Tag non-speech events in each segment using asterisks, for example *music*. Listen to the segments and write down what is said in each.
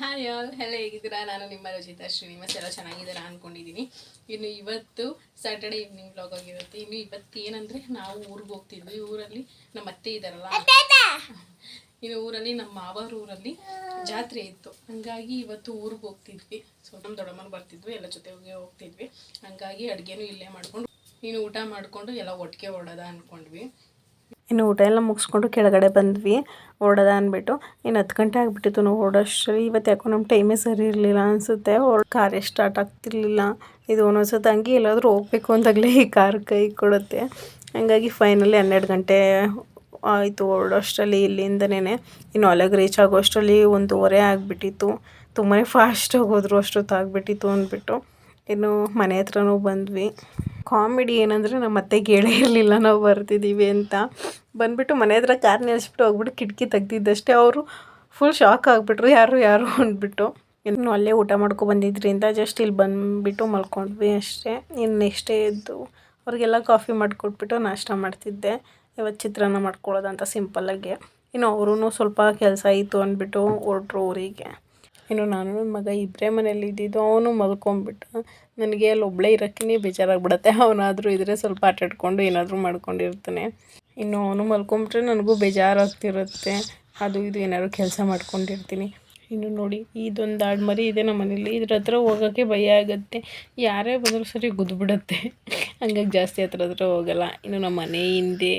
Hi all ಎಲ್ಲ ಹೇಗಿದ್ದೀರಾ? ನಾನು ನಿಮ್ಮ ರಚಿತಾ ಶ್ರೀನಿವಾಸ್ ಎಲ್ಲ ಚೆನ್ನಾಗಿದ್ದೀರಾ ಅಂದ್ಕೊಂಡಿದ್ದೀನಿ ಇನ್ನು ಇವತ್ತು ಸ್ಯಾಟರ್ಡೆ ಈವ್ನಿಂಗ್ ಬ್ಲಾಗ್ ಆಗಿರುತ್ತೆ. ಇನ್ನು ಇವತ್ತು ಏನಂದರೆ ನಾವು ಊರಿಗೆ ಹೋಗ್ತಿದ್ವಿ. ಊರಲ್ಲಿ ನಮ್ಮ ಅತ್ತೆ ಇದ್ದಾರಲ್ಲ. ಇನ್ನು ಊರಲ್ಲಿ ನಮ್ಮ ಮಾವರ ಊರಲ್ಲಿ ಜಾತ್ರೆ ಇತ್ತು. ಹಂಗಾಗಿ ಇವತ್ತು ಊರಿಗೆ ಹೋಗ್ತಿದ್ವಿ. ಸೊ ನಮ್ಮ ದೊಡ್ಡಮ್ಮನ ಬರ್ತಿದ್ವಿ. ಎಲ್ಲ ಜೊತೆಗೆ ಹೋಗ್ತಿದ್ವಿ. ಹಂಗಾಗಿ ಅಡುಗೆನೂ ಇಲ್ಲೇ ಮಾಡ್ಕೊಂಡು ನೀನು ಊಟ ಮಾಡಿಕೊಂಡು ಎಲ್ಲ ಒಟ್ಟಿಗೆ ಹೊಡೋದ ಅಂದ್ಕೊಂಡ್ವಿ ಇನ್ನು ಊಟ ಎಲ್ಲ ಮುಗಿಸ್ಕೊಂಡು ಕೆಳಗಡೆ ಬಂದ್ವಿ, ಓಡದ ಅಂದ್ಬಿಟ್ಟು. ಇನ್ನು ಹತ್ತು ಗಂಟೆ ಆಗಿಬಿಟ್ಟಿತ್ತು, ನಾವು ಓಡೋಷ್ಟರಲ್ಲಿ. ಇವತ್ತು ಯಾಕೋ ನಮ್ಮ ಟೈಮೇ ಸರಿ ಇರಲಿಲ್ಲ ಅನಿಸುತ್ತೆ. ಓಡ್ ಕಾರೇ ಸ್ಟಾರ್ಟ್ ಆಗ್ತಿರ್ಲಿಲ್ಲ. ಇದು ಒಂದೊಂದ್ಸತಿ ಹಂಗೆ ಎಲ್ಲಾದರೂ ಹೋಗ್ಬೇಕು ಅಂದಾಗಲೇ ಈ ಕಾರ್ ಕೈ ಕೊಡುತ್ತೆ. ಹಂಗಾಗಿ ಫೈನಲಿ ಹನ್ನೆರಡು ಗಂಟೆ ಆಯಿತು ಓಡೋಷ್ಟರಲ್ಲಿ ಇಲ್ಲಿಂದನೇ ಇನ್ನು ಅಲಗ್ ರೀಚ್ ಆಗೋಷ್ಟರಲ್ಲಿ ಒಂದೂವರೆ ಆಗಿಬಿಟ್ಟಿತ್ತು. ತುಂಬಾ ಫಾಸ್ಟಾಗಿ ಹೋದ್ರು ಅಷ್ಟೊತ್ತು ಆಗಿಬಿಟ್ಟಿತ್ತು ಅಂದ್ಬಿಟ್ಟು. ಇನ್ನು ಮನೆ ಹತ್ರನೂ ಬಂದ್ವಿ. ಕಾಮಿಡಿ ಏನಂದರೆ ನಮ್ಮ ಅತ್ತೆಗೆ ಹೇಳೇ ಇರಲಿಲ್ಲ, ನಾವು ಬರ್ತಿದ್ದೀವಿ ಅಂತ. ಬಂದ್ಬಿಟ್ಟು ಮನೆ ಹತ್ರ ಕಾರ್ ನಿಲ್ಲಿಸ್ಬಿಟ್ಟು ಹೋಗ್ಬಿಟ್ಟು ಕಿಟಕಿ ತೆಗ್ದಿದ್ದಷ್ಟೇ. ಅವರು ಫುಲ್ ಶಾಕ್ ಆಗಿಬಿಟ್ರು, ಯಾರು ಯಾರು ಅಂದ್ಬಿಟ್ಟು. ಇನ್ನು ಅಲ್ಲೇ ಊಟ ಮಾಡ್ಕೊ ಬಂದಿದ್ರಿಂದ ಜಸ್ಟ್ ಇಲ್ಲಿ ಬಂದುಬಿಟ್ಟು ಮಲ್ಕೊಂಡ್ವಿ ಅಷ್ಟೇ. ಇನ್ನು ನೆಕ್ಸ್ಟೇ ಡೇ ಎದ್ದು ಅವ್ರಿಗೆಲ್ಲ ಕಾಫಿ ಮಾಡಿಕೊಟ್ಬಿಟ್ಟು ನಾಷ್ಟ ಮಾಡ್ತಿದ್ದೆ. ಇವತ್ತು ಚಿತ್ರಾನ್ನ ಮಾಡ್ಕೊಳ್ಳೋದಂತ ಸಿಂಪಲ್ಲಾಗೆ ಇನ್ನು ಅವರೂ ಸ್ವಲ್ಪ ಕೆಲಸ ಇತ್ತು ಅಂದ್ಬಿಟ್ಟು ಹೊರಟ್ರು ಊರಿಗೆ. ಇನ್ನು ನಾನು ನನ್ನ ಮಗ ಇಬ್ಬರೇ ಮನೇಲಿ ಇದ್ದಿದ್ದು, ಅವನು ಮಲ್ಕೊಂಬಿಟ್ಟ ನನಗೆ ಅಲ್ಲಿ ಒಬ್ಬಳೇ ಇರೋಕ್ಕೇ ಬೇಜಾರಾಗ್ಬಿಡತ್ತೆ. ಅವನಾದರೂ ಇದ್ದರೆ ಸ್ವಲ್ಪ ಆಟಾಡ್ಕೊಂಡು ಏನಾದರೂ ಮಾಡ್ಕೊಂಡಿರ್ತಾನೆ. ಇನ್ನು ಅವನು ಮಲ್ಕೊಂಬಿಟ್ರೆ ನನಗೂ ಬೇಜಾರಾಗ್ತಿರುತ್ತೆ. ಅದು ಇದು ಏನಾದ್ರು ಕೆಲಸ ಮಾಡ್ಕೊಂಡಿರ್ತೀನಿ. ಇನ್ನು ನೋಡಿ, ಇದೊಂದು ಆಡು ಮರಿ ಇದೆ ನಮ್ಮ ಮನೇಲಿ. ಇದ್ರ ಹತ್ರ ಹೋಗೋಕ್ಕೆ ಭಯ ಆಗುತ್ತೆ. ಯಾರೇ ಬಂದರೂ ಸರಿ ಗುದ್ದುಬಿಡುತ್ತೆ ಹಂಗಾಗಿ ಜಾಸ್ತಿ ಹತ್ರ ಹತ್ರ ಹೋಗಲ್ಲ. ಇನ್ನು ನಮ್ಮ ಮನೆ ಹಿಂದೆ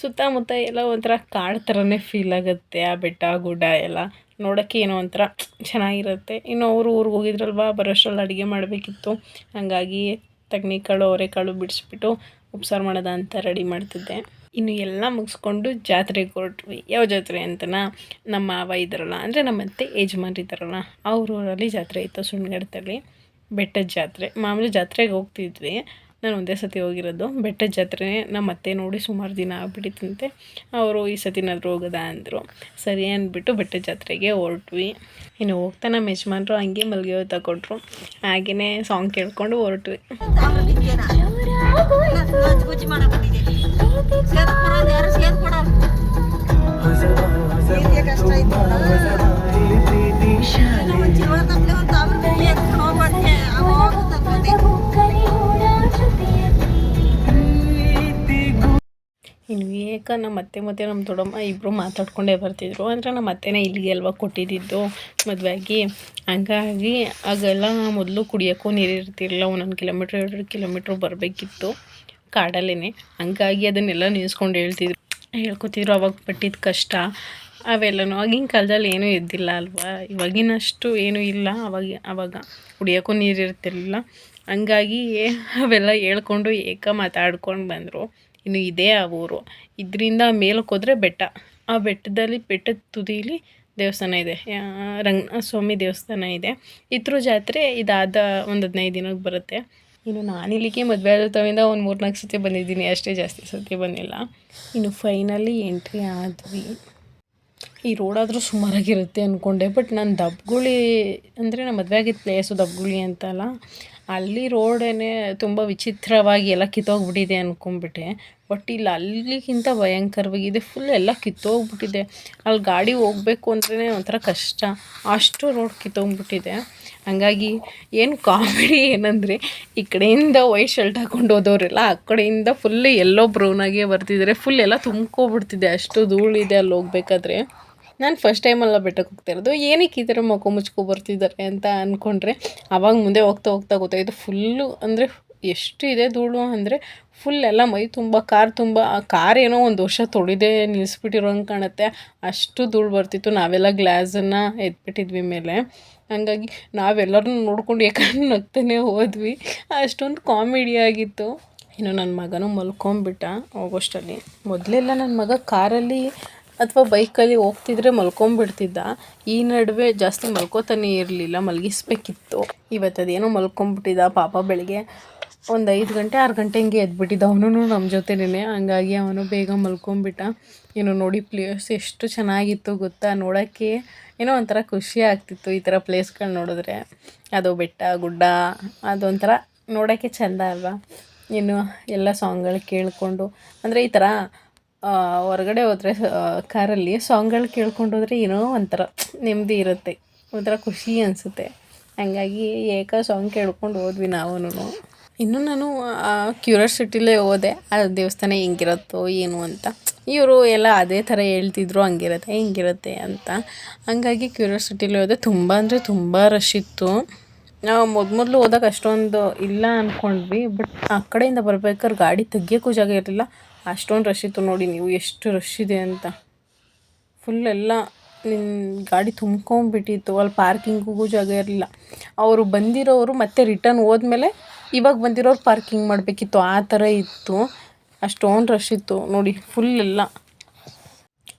ಸುತ್ತಮುತ್ತ ಎಲ್ಲ ಒಂಥರ ಕಾಡು ಥರನೇ ಫೀಲ್ ಆಗುತ್ತೆ. ಆ ಬೆಟ್ಟ, ಗುಡ್ಡ ಎಲ್ಲ. ನೋಡೋಕ್ಕೆ ಏನೋ ಒಂಥರ ಚೆನ್ನಾಗಿರುತ್ತೆ. ಇನ್ನು ಅವರು ಊರಿಗೆ ಹೋಗಿದ್ರಲ್ವಾ, ಬರೋಷ್ಟ್ರಲ್ಲಿ ಅಡುಗೆ ಮಾಡಬೇಕಿತ್ತು. ಹಾಗಾಗಿ ತಗ್ನಿಕಾಳು, ಅವರೆಕಾಳು ಬಿಡಿಸ್ಬಿಟ್ಟು ಉಪ್ಸಾರು ಮಾಡೋದ ಅಂತ ರೆಡಿ ಮಾಡ್ತಿದ್ದೆ. ಇನ್ನು ಎಲ್ಲ ಮುಗಿಸ್ಕೊಂಡು ಜಾತ್ರೆಗೆ ಹೊರಟ್ವಿ. ಯಾವ ಜಾತ್ರೆ ಅಂತನಾ? ನಮ್ಮ ಮಾವ ಇದ್ದಾರಲ್ಲ, ಅಂದರೆ ನಮ್ಮ ಅತ್ತೆ ಯಜಮಾನ್ರು ಇದ್ದಾರಲ್ಲ ಅವ್ರ ಊರಲ್ಲಿ ಜಾತ್ರೆ ಇತ್ತು ಸುಣ್ಣಗಡ್ತಲ್ಲಿ ಬೆಟ್ಟದ ಜಾತ್ರೆ. ಮಾಮೂಲಿ ಜಾತ್ರೆಗೆ ಹೋಗ್ತಿದ್ವಿ. ನಾನು ಒಂದೇ ಸತಿ ಹೋಗಿರೋದು ಬೆಟ್ಟದ ಜಾತ್ರೆ ನಮ್ಮ ಅತ್ತೆ ನೋಡಿ ಸುಮಾರು ದಿನ ಆಗ್ಬಿಟ್ಟಿತ್ತಂತೆ ಅವರು ಈ ಸತಿನಾದರೂ ಹೋಗೋದಾ ಅಂದರು ಸರಿ ಅಂದ್ಬಿಟ್ಟು ಬೆಟ್ಟ ಜಾತ್ರೆಗೆ ಹೊರಟ್ವಿ ಇನ್ನು ಹೋಗ್ತಾ ನಮ್ಮ ಯಜಮಾನ್ರು ಹಂಗೆ ಮಲ್ಗೆ ತಗೊಂಡ್ರು ಹಾಗೆಯೇ ಸಾಂಗ್ ಕೇಳ್ಕೊಂಡು ಹೊರಟ್ವಿ ಏಕ ನಮ್ಮ ಅತ್ತೆ, ಮತ್ತು ನಮ್ಮ ದೊಡ್ಡಮ್ಮ ಇಬ್ಬರು ಮಾತಾಡ್ಕೊಂಡೇ ಬರ್ತಿದ್ರು. ಅಂದರೆ ನಮ್ಮ ಅತ್ತೆನೇ ಇಲ್ಲಿಗೆ ಅಲ್ವಾ ಕೊಟ್ಟಿದ್ದಿದ್ದು ಮದುವೆಯಾಗಿ ಹಂಗಾಗಿ ಆಗೆಲ್ಲ ಮೊದಲು ಕುಡಿಯೋಕ್ಕೂ ನೀರು ಇರ್ತಿರಲಿಲ್ಲ. ಒಂದೊಂದು ಕಿಲೋಮೀಟ್ರ್ ಎರಡು ಕಿಲೋಮೀಟ್ರ್ ಬರಬೇಕಿತ್ತು ಕಾಡಲ್ಲೇ ಹಂಗಾಗಿ ಅದನ್ನೆಲ್ಲ ನೆನೆಸ್ಕೊಂಡು ಹೇಳ್ತಿದ್ರು. ಹೇಳ್ಕೊತಿದ್ರು ಅವಾಗ ಪಟ್ಟಿದ್ದು ಕಷ್ಟ. ಅವೆಲ್ಲನೂ ಆಗಿನ ಕಾಲದಲ್ಲಿ ಏನೂ ಇದ್ದಿಲ್ಲ ಅಲ್ವಾ? ಇವಾಗಿನಷ್ಟು ಏನೂ ಇಲ್ಲ. ಅವಾಗ ಅವಾಗ ಕುಡಿಯೋಕ್ಕೂ ನೀರು ಇರ್ತಿರಲಿಲ್ಲ. ಹಂಗಾಗಿ ಅವೆಲ್ಲ ಹೇಳ್ಕೊಂಡು ಏಕ ಮಾತಾಡ್ಕೊಂಡು ಬಂದರು. ಇನ್ನು ಇದೇ ಆ ಊರು. ಇದರಿಂದ ಮೇಲಕ್ಕೆ ಬೆಟ್ಟ. ಆ ಬೆಟ್ಟದಲ್ಲಿ ಬೆಟ್ಟದ ತುದಿಲಿ ದೇವಸ್ಥಾನ ಇದೆ. ರಂಗನಾಥ ಸ್ವಾಮಿ ದೇವಸ್ಥಾನ ಇದೆ. ಇದ್ರ ಜಾತ್ರೆ ಇದಾದ ಒಂದು ಹದಿನೈದು ದಿನಕ್ಕೆ ಬರುತ್ತೆ. ಇನ್ನು ನಾನು ಇಲ್ಲಿಗೆ ಮದುವೆ ಆದ ತವಿಂದ ಒಂದು ಮೂರು ನಾಲ್ಕು ಸತಿ ಬಂದಿದ್ದೀನಿ. ಅಷ್ಟೇ ಜಾಸ್ತಿ ಸತಿ ಬಂದಿಲ್ಲ. ಇನ್ನು ಫೈನಲಿ ಎಂಟ್ರಿ ಆದ್ವಿ. ಈ ರೋಡಾದರೂ ಸುಮಾರಾಗಿರುತ್ತೆ ಅಂದ್ಕೊಂಡೆ ಬಟ್ ನಾನು ದಬ್ಗುಳಿ ಅಂದರೆ ನಮ್ಮ ಮದುವೆ ಆಗಿದ್ದ ಪ್ಲೇಸು ದಬ್ಗುಳಿ ಅಂತಲ್ಲ, ಅಲ್ಲಿ ರೋಡೇನೆ ತುಂಬ ವಿಚಿತ್ರವಾಗಿ ಎಲ್ಲ ಕಿತ್ತೋಗ್ಬಿಟ್ಟಿದೆ ಅಂದ್ಕೊಂಬಿಟ್ಟೆ ಬಟ್ ಇಲ್ಲಿ ಅಲ್ಲಿಗಿಂತ ಭಯಂಕರವಾಗಿದೆ ಫುಲ್ ಎಲ್ಲ ಕಿತ್ತೋಗ್ಬಿಟ್ಟಿದೆ. ಅಲ್ಲಿ ಗಾಡಿ ಹೋಗ್ಬೇಕು ಅಂದ್ರೇ ಒಂಥರ ಕಷ್ಟ. ಅಷ್ಟು ರೋಡ್ ಕಿತ್ತೋಗ್ಬಿಟ್ಟಿದೆ. ಹಂಗಾಗಿ ಏನು ಕಾಮಿಡಿ ಏನಂದರೆ, ಈ ಕಡೆಯಿಂದ ವೈಟ್ ಶರ್ಟ್ ಹಾಕೊಂಡು ಹೋದವರೆಲ್ಲ, ಆ ಕಡೆಯಿಂದ ಫುಲ್ ಎಲ್ಲೋ ಬ್ರೌನಾಗೆ ಬರ್ತಿದ್ದಾರೆ ಫುಲ್ ಎಲ್ಲ ತುಂಬ್ಕೊಬಿಡ್ತಿದೆ. ಅಷ್ಟು ಧೂಳಿದೆ ಅಲ್ಲಿ ಹೋಗ್ಬೇಕಾದ್ರೆ. ನಾನು ಫಸ್ಟ್ ಟೈಮಲ್ಲ ಬೆಟ್ಟಕ್ಕೆ ಹೋಗ್ತಾ ಇರೋದು. ಏನಕ್ಕೆ ಈ ಥರ ಮುಖ ಮುಚ್ಕೊ ಬರ್ತಿದ್ದಾರೆ ಅಂತ ಅಂದ್ಕೊಂಡ್ರೆ ಆವಾಗ ಮುಂದೆ ಹೋಗ್ತಾ ಹೋಗ್ತಾ ಗೊತ್ತಾಯಿತು. ಫುಲ್ಲು ಅಂದರೆ ಎಷ್ಟು ಇದೆ ಧೂಳು ಅಂದರೆ ಫುಲ್ ಎಲ್ಲ ಮೈ ತುಂಬ, ಕಾರ್ ತುಂಬ, ಆ ಕಾರ್ ಏನೋ ಒಂದು ವರ್ಷ ತೊಳಿದೆ ನಿಲ್ಲಿಸ್ಬಿಟ್ಟಿರೋ ಹಂಗೆ ಕಾಣುತ್ತೆ. ಅಷ್ಟು ಧೂಳು ಬರ್ತಿತ್ತು. ನಾವೆಲ್ಲ ಗ್ಲಾಸನ್ನು ಎತ್ಬಿಟ್ಟಿದ್ವಿ ಮೇಲೆ. ಹಾಗಾಗಿ ನಾವೆಲ್ಲರನ್ನೂ ನೋಡ್ಕೊಂಡು ಯಾಕಂದ್ರೆ ನಗ್ತಾನೆ ಹೋದ್ವಿ. ಅಷ್ಟೊಂದು ಕಾಮಿಡಿ ಆಗಿತ್ತು. ಇನ್ನು ನನ್ನ ಮಗನೂ ಮಲ್ಕೊಂಬಿಟ್ಟ ಹೋಗೋಷ್ಟರಲ್ಲಿ ಮೊದಲೆಲ್ಲ ನನ್ನ ಮಗ ಕಾರಲ್ಲಿ ಅಥವಾ ಬೈಕಲ್ಲಿ ಹೋಗ್ತಿದ್ರೆ ಮಲ್ಕೊಂಬಿಡ್ತಿದ್ದ. ಈ ನಡುವೆ ಜಾಸ್ತಿ ಮಲ್ಕೋತಾನೆ ಇರಲಿಲ್ಲ, ಮಲಗಿಸ್ಬೇಕಿತ್ತು. ಇವತ್ತು ಅದೇನೋ ಮಲ್ಕೊಂಬಿಟ್ಟಿದ್ದ ಪಾಪ ಬೆಳಿಗ್ಗೆ. ಒಂದು ಐದು ಗಂಟೆ, ಆರು ಗಂಟೆ ಹಿಂಗೆ ಎದ್ಬಿಟ್ಟಿದ್ದ. ಅವನು ನಮ್ಮ ಜೊತೆನೇ ಹಂಗಾಗಿ ಅವನು ಬೇಗ ಮಲ್ಕೊಂಬಿಟ್ಟ. ಏನು ನೋಡಿ ಪ್ಲೇಸ್ ಎಷ್ಟು ಚೆನ್ನಾಗಿತ್ತು ಗೊತ್ತಾ? ನೋಡೋಕ್ಕೆ ಏನೋ ಒಂಥರ ಖುಷಿ ಆಗ್ತಿತ್ತು ಈ ಥರ ಪ್ಲೇಸ್ಗಳು ನೋಡಿದ್ರೆ. ಅದು ಬೆಟ್ಟ, ಗುಡ್ಡ, ಅದೊಂಥರ ನೋಡೋಕ್ಕೆ ಚೆಂದ ಅಲ್ವಾ? ಇನ್ನು ಎಲ್ಲ ಸಾಂಗ್ಗಳು ಕೇಳಿಕೊಂಡು, ಅಂದರೆ ಈ ಥರ ಹೊರಗಡೆ ಹೋದರೆ ಕಾರಲ್ಲಿ ಸಾಂಗ್ಗಳು ಕೇಳ್ಕೊಂಡು ಹೋದರೆ ಏನೋ ಒಂಥರ ನೆಮ್ಮದಿ ಇರುತ್ತೆ. ಒಂಥರ ಖುಷಿ ಅನಿಸುತ್ತೆ. ಹಂಗಾಗಿ ಏಕ ಸಾಂಗ್ ಕೇಳ್ಕೊಂಡು ಹೋದ್ವಿ ನಾವು ಇನ್ನು ನಾನು ಕ್ಯೂರಿಯಾಸಿಟಿಲೇ ಹೋದೆ, ಆ ದೇವಸ್ಥಾನ ಹೆಂಗಿರುತ್ತೋ ಏನು ಅಂತ. ಇವರು ಎಲ್ಲ ಅದೇ ಥರ ಹೇಳ್ತಿದ್ರು, ಹಂಗಿರುತ್ತೆ, ಹಿಂಗಿರುತ್ತೆ ಅಂತ. ಹಂಗಾಗಿ ಕ್ಯೂರಿಯಾಸಿಟಿಲೇ ಹೋದೆ. ತುಂಬ ಅಂದರೆ ತುಂಬ ರಶ್ ಇತ್ತು. ನಾವು ಮೊದ ಮೊದಲು ಹೋದಾಗ ಅಷ್ಟೊಂದು ಇಲ್ಲ ಅಂದ್ಕೊಂಡ್ವಿ ಬಟ್ ಆ ಕಡೆಯಿಂದ ಬರ್ಬೇಕಾದ್ರೆ ಗಾಡಿ ತೆಗಿಯೋಕ್ಕೂ ಜಾಗ ಇರಲಿಲ್ಲ. ಅಷ್ಟೊಂದು ರಶ್ ಇತ್ತು ನೋಡಿ, ನೀವು ಎಷ್ಟು ರಶ್ ಇದೆ ಅಂತ. ಫುಲ್ ಎಲ್ಲ ನಿನ್ನ ಗಾಡಿ ತುಂಬ್ಕೊಂಬಿಟ್ಟಿತ್ತು ಅಲ್ಲಿ ಪಾರ್ಕಿಂಗಿಗೂ ಜಾಗ ಇರಲಿಲ್ಲ. ಅವರು ಬಂದಿರೋರು ಮತ್ತೆ ರಿಟರ್ನ್ ಹೋದ್ಮೇಲೆ ಇವಾಗ ಬಂದಿರೋರು ಪಾರ್ಕಿಂಗ್ ಮಾಡಬೇಕಿತ್ತು, ಆ ಥರ ಇತ್ತು. ಅಷ್ಟೊಂದು ರಶ್ ಇತ್ತು. ನೋಡಿ ಫುಲ್ ಎಲ್ಲ.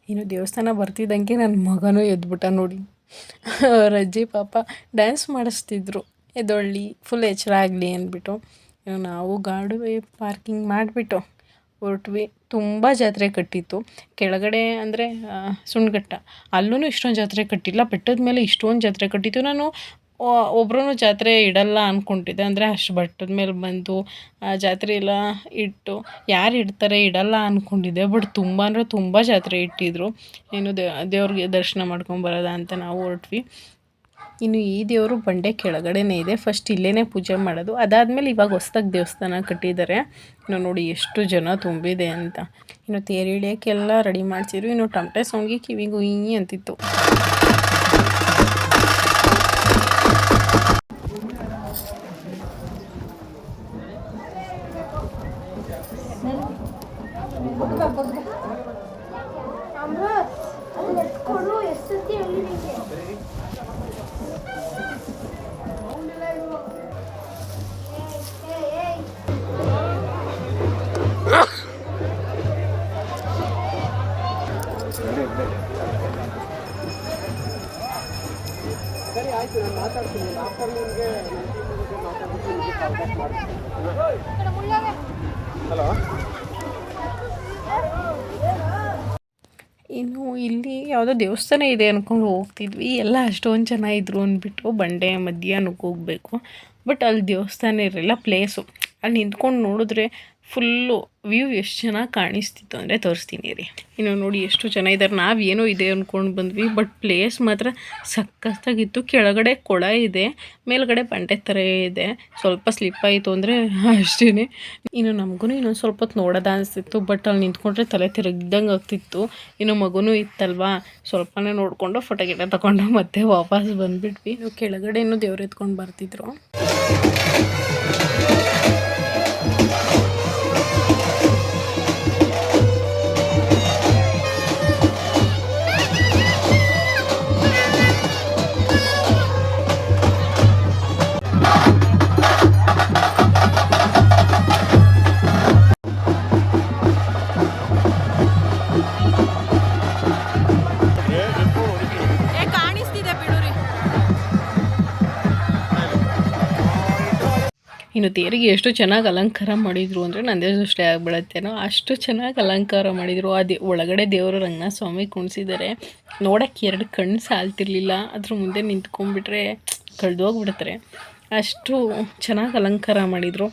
ಇನ್ನು ದೇವಸ್ಥಾನ ಬರ್ತಿದ್ದಂಗೆ ನನ್ನ ಮಗನೂ ಎದ್ಬಿಟ್ಟ ನೋಡಿ. *laughs* ಅಜ್ಜಿ ಪಾಪ ಡ್ಯಾನ್ಸ್ ಮಾಡಿಸ್ತಿದ್ರು. ಎದೊಳ್ಳಿ ಫುಲ್ ಎಚ್ಚರ ಆಗಲಿ ಅಂದ್ಬಿಟ್ಟು. ನಾವು ಗಾಡುವೆ ಪಾರ್ಕಿಂಗ್ ಮಾಡಿಬಿಟ್ಟು ಹೊರಟ್ವಿ. ತುಂಬ ಜಾತ್ರೆ ಕಟ್ಟಿತ್ತು. ಕೆಳಗಡೆ ಅಂದರೆ ಸುಣ್ಗಟ್ಟ. ಅಲ್ಲೂ ಇಷ್ಟೊಂದು ಜಾತ್ರೆ ಕಟ್ಟಿಲ್ಲ. ಬೆಟ್ಟದ ಮೇಲೆ ಇಷ್ಟೊಂದು ಜಾತ್ರೆ ಕಟ್ಟಿತ್ತು. ನಾನು ಒಬ್ರೂ ಜಾತ್ರೆ ಇಡಲ್ಲ ಅಂದ್ಕೊಂಡಿದ್ದೆ ಅಂದರೆ ಅಷ್ಟು ಬೆಟ್ಟದ ಮೇಲೆ ಬಂದು, ಆ ಜಾತ್ರೆ ಎಲ್ಲ ಇಟ್ಟು, ಯಾರು ಇಡ್ತಾರೆ ಇಡಲ್ಲ ಅಂದ್ಕೊಂಡಿದ್ದೆ ಬಟ್ ತುಂಬ ಅಂದರೆ ತುಂಬ ಜಾತ್ರೆ ಇಟ್ಟಿದ್ರು. ಇನ್ನು ದೇವ್ರಿಗೆ ದರ್ಶನ ಮಾಡ್ಕೊಂಬರೋದ ಅಂತ ನಾವು ಹೊರಟ್ವಿ. ಇನ್ನು ಈ ದೇವರು ಬಂಡೆ ಕೆಳಗಡೆನೇ ಇದೆ. ಫಸ್ಟ್ ಇಲ್ಲೇ ಪೂಜೆ ಮಾಡೋದು. ಅದಾದಮೇಲೆ ಇವಾಗ ಹೊಸ್ದಾಗಿ ದೇವಸ್ಥಾನ ಕಟ್ಟಿದ್ದಾರೆ. ಇನ್ನು ನೋಡಿ ಎಷ್ಟು ಜನ ತುಂಬಿದೆ ಅಂತ. ಇನ್ನು ತೇರು ಇಳಿಯೋಕ್ಕೆಲ್ಲ ರೆಡಿ ಮಾಡಿಸಿದ್ರು. ಇನ್ನು ಟಮಟೆ ಸೌಂಡ್ಗೆ ಕಿವಿಗೂ ಹಿಂಗಿ ಅಂತಿತ್ತು. ಅಮೃತ್ ಅಲ್ಲಿ ಎತ್ಕೊಡು ಎಷ್ಟೊತ್ತಿ ಹೇಳಿ ನಿಂಗೆ ಏಯ್, ಏಯ್, ಏಯ್. ಇನ್ನು ಇಲ್ಲಿ ಯಾವುದೋ ದೇವಸ್ಥಾನ ಇದೆ ಅಂದ್ಕೊಂಡು ಹೋಗ್ತಿದ್ವಿ. ಎಲ್ಲ ಅಷ್ಟೊಂದು ಜನ ಇದ್ರು ಅಂದ್ಬಿಟ್ಟು ಬಂಡೆ, ಮಧ್ಯಾಹ್ನಕ್ಕೆ ಹೋಗಬೇಕು. ಬಟ್ ಅಲ್ಲಿ ದೇವಸ್ಥಾನ ಇರಲಿಲ್ಲ ಪ್ಲೇಸು ಅಲ್ಲಿ ನಿಂತ್ಕೊಂಡು ನೋಡಿದ್ರೆ ಫುಲ್ಲು ವ್ಯೂ ಎಷ್ಟು ಚೆನ್ನಾಗಿ ಕಾಣಿಸ್ತಿತ್ತು ಅಂದರೆ ತೋರಿಸ್ತೀನಿ ರೀ. ಇನ್ನು ನೋಡಿ ಎಷ್ಟು ಜನ ಇದ್ದಾರೆ ನಾವು ಏನೋ ಇದೆ ಅಂದ್ಕೊಂಡು ಬಂದ್ವಿ ಬಟ್ ಪ್ಲೇಸ್ ಮಾತ್ರ ಸಖತ್ತಾಗಿತ್ತು ಕೆಳಗಡೆ ಕೊಳ ಇದೆ, ಮೇಲ್ಗಡೆ ಬಂಡೆ ಥರ ಇದೆ. ಸ್ವಲ್ಪ ಸ್ಲಿಪ್ ಆಯಿತು ಅಂದರೆ ಅಷ್ಟೇ ಇನ್ನು ನಮಗೂ ಇನ್ನೊಂದು ಸ್ವಲ್ಪ ಹೊತ್ತು ನೋಡೋದ ಅನಿಸ್ತಿತ್ತು ಬಟ್ ಅಲ್ಲಿ ನಿಂತ್ಕೊಂಡ್ರೆ ತಲೆ ತಿರುಗ್ದಂಗೆ ಆಗ್ತಿತ್ತು. ಇನ್ನು ಮಗುನೂ ಇತ್ತಲ್ವಾ, ಸ್ವಲ್ಪನೇ ನೋಡಿಕೊಂಡು ಫೋಟೋ ಗಿಟ ತಗೊಂಡು ಮತ್ತೆ ವಾಪಸ್ ಬಂದುಬಿಟ್ವಿ. ಇನ್ನು ಕೆಳಗಡೆ ಇನ್ನೂ ದೇವ್ರು ಎತ್ಕೊಂಡು ಬರ್ತಿದ್ರು. ಇನ್ನು ತೇರಿಗೆ ಎಷ್ಟು ಚೆನ್ನಾಗಿ ಅಲಂಕಾರ ಮಾಡಿದರು ಅಂದರೆ ನಂದೇ ದೃಷ್ಟಿ ಆಗಿಬಿಡತ್ತೇನೋ. ಅಷ್ಟು ಚೆನ್ನಾಗಿ ಅಲಂಕಾರ ಮಾಡಿದರು. ಆ ದೇ ಒಳಗಡೆ ದೇವರು ರಂಗಸ್ವಾಮಿ ಕುಣಿಸಿದ್ದಾರೆ ನೋಡೋಕ್ಕೆ ಎರಡು ಕಣ್ಣು ಸಾಲ್ತಿರ್ಲಿಲ್ಲ. ಅದ್ರ ಮುಂದೆ ನಿಂತ್ಕೊಂಡ್ಬಿಟ್ರೆ ಕಳೆದೋಗ್ಬಿಡ್ತಾರೆ ಅಷ್ಟು ಚೆನ್ನಾಗಿ ಅಲಂಕಾರ ಮಾಡಿದರು.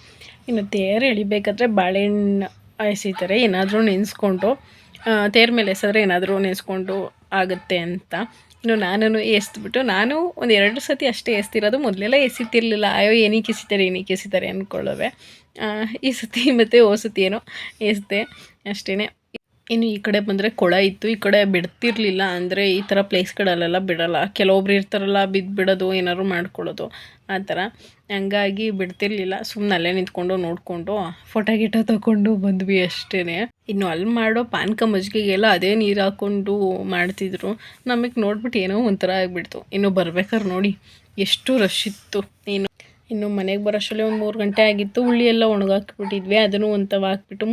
ಇನ್ನು ತೇರು ಎಳಿಬೇಕಾದ್ರೆ ಬಾಳೆಹಣ್ಣು ಎಸೀತಾರೆ. ಏನಾದರೂ ನೆನೆಸ್ಕೊಂಡು ತೇರ ಮೇಲೆ ಎಸೆದ್ರೆ ಏನಾದರೂ ನೆನೆಸ್ಕೊಂಡು ಆಗುತ್ತೆ ಅಂತ. ಇನ್ನು ನಾನು ಎಸ್ದ್ಬಿಟ್ಟು ನಾನು ಒಂದು ಎರಡು ಸತಿ ಅಷ್ಟೇ ಎಸ್ತಿರೋದು ಮೊದಲೆಲ್ಲ ಎಸಿತಿರ್ಲಿಲ್ಲ ಅಯ್ಯೋ ಏನಕ್ಕೆ ಎಸಿತಾರೆ ಏನಕ್ಕೆ ಎಸಿತಾರೆ ಅಂದ್ಕೊಳ್ಳೋವೆ ಈ ಸತಿ ಮತ್ತು ಓ ಸತಿ ಏನೋ ಎಸ್ದೆ ಅಷ್ಟೇ ಇನ್ನು ಈ ಕಡೆ ಬಂದರೆ ಕೊಳ ಇತ್ತು, ಈ ಕಡೆ ಬಿಡ್ತಿರ್ಲಿಲ್ಲ ಅಂದರೆ ಈ ಥರ ಪ್ಲೇಸ್ಗಳಲ್ಲೆಲ್ಲ ಬಿಡಲ್ಲ. ಕೆಲವೊಬ್ರು ಇರ್ತಾರಲ್ಲ ಬಿದ್ದು ಬಿಡೋದು, ಏನಾದ್ರು ಮಾಡ್ಕೊಳ್ಳೋದು, ಆ ಥರ ಹಂಗಾಗಿ ಬಿಡ್ತಿರ್ಲಿಲ್ಲ. ಸುಮ್ಮನೆ ಅಲ್ಲೇ ನಿಂತ್ಕೊಂಡು ನೋಡಿಕೊಂಡು ಫೋಟೋ ಗಿಟೋ ತಗೊಂಡು ಬಂದ್ವಿ ಅಷ್ಟೇ ಇನ್ನು ಅಲ್ಲಿ ಮಾಡೋ ಪಾನಕ ಮಜ್ಜಿಗೆಗೆಲ್ಲ ಅದೇ ನೀರು ಹಾಕ್ಕೊಂಡು ಮಾಡ್ತಿದ್ರು. ನಮಗೆ ನೋಡ್ಬಿಟ್ಟು ಏನೋ ಒಂಥರ ಆಗಿಬಿಡ್ತು. ಇನ್ನು ಬರ್ಬೇಕಾದ್ರೆ ನೋಡಿ. ಎಷ್ಟು ರಶ್ ಇತ್ತು. ಇನ್ನು ಇನ್ನು ಮನೆಗೆ ಬರೋಷ್ಟರಲ್ಲಿ ಒಂದು ಮೂರು ಗಂಟೆ ಆಗಿತ್ತು. ಹುಳಿ ಎಲ್ಲ ಒಣಗಾಕ್ಬಿಟ್ಟಿದ್ವಿ. ಅದನ್ನು ಒಂದು ತವ ಹಾಕ್ಬಿಟ್ಟು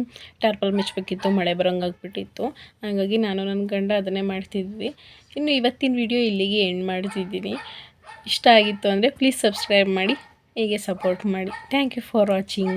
ಟಾರ್ಪಲ್ ಮೆಚ್ಚಬೇಕಿತ್ತು ಮಳೆ ಬರೋಂಗೆ ಆಗಿಬಿಟ್ಟಿತ್ತು. ಹಾಗಾಗಿ ನಾನು ನನ್ನ ಗಂಡ ಅದನ್ನೇ ಮಾಡ್ತಿದ್ವಿ. ಇನ್ನು ಇವತ್ತಿನ ವಿಡಿಯೋ ಇಲ್ಲಿಗೆ ಎಂಡ್ ಮಾಡ್ತಿದ್ದೀನಿ. ಇಷ್ಟ ಆಗಿತ್ತು ಅಂದರೆ ಪ್ಲೀಸ್ ಸಬ್ಸ್ಕ್ರೈಬ್ ಮಾಡಿ, ಹೀಗೆ ಸಪೋರ್ಟ್ ಮಾಡಿ. Thank you for watching